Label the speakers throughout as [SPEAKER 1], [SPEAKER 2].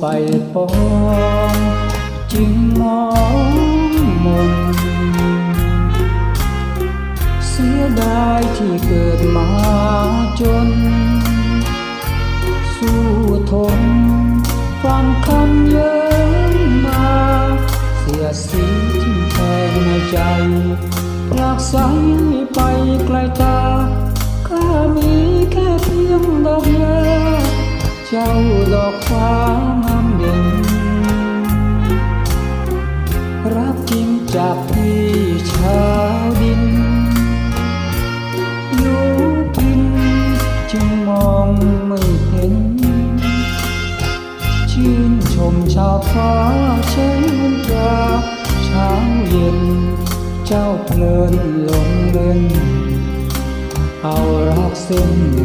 [SPEAKER 1] ไปปองจึงมองมนเสียดายที่เกิดมาจน สู้ทนความคำเยินมา เสียสีที่แทงในใจรักษาให้ไปไกลตาข้ามี เจ้าดอกฟ้างามเด่นรับจริงจากพี่ชาวดินอยู่พินจึงมองไม่เห็น ชื่นชมชาวฟ้าเช้นตราเช้าเย็น เจ้าเพลินหลงเล่นเอารักเส้น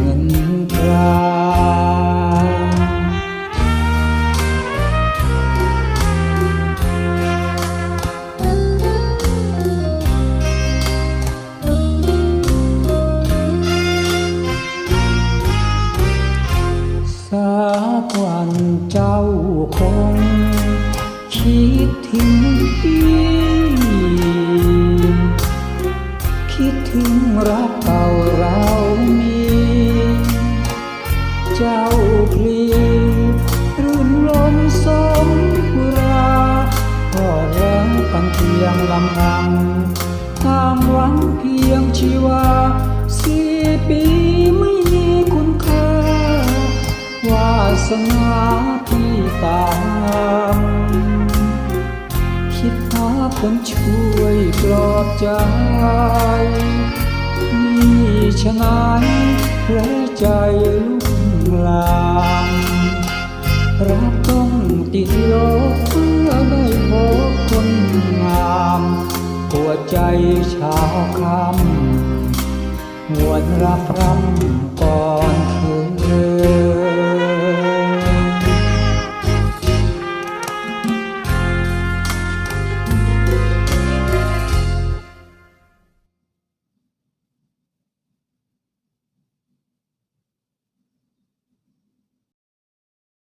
[SPEAKER 1] ันเจ้าคงคิดถึงพี่คิดถึงรักเก่าเรามี เจ้าพลีรื่นลมสมราก็รักกันเพียงลำพังตามหวังเพียงชีวา สนาพี่ตามคิดหาคนช่วยปลอบใจ นี่ฉะนั้นแผลใจลุกลามรักต้องติดลบเพื่อได้พบคนงามหัวใจชาวคำหวนรับรำ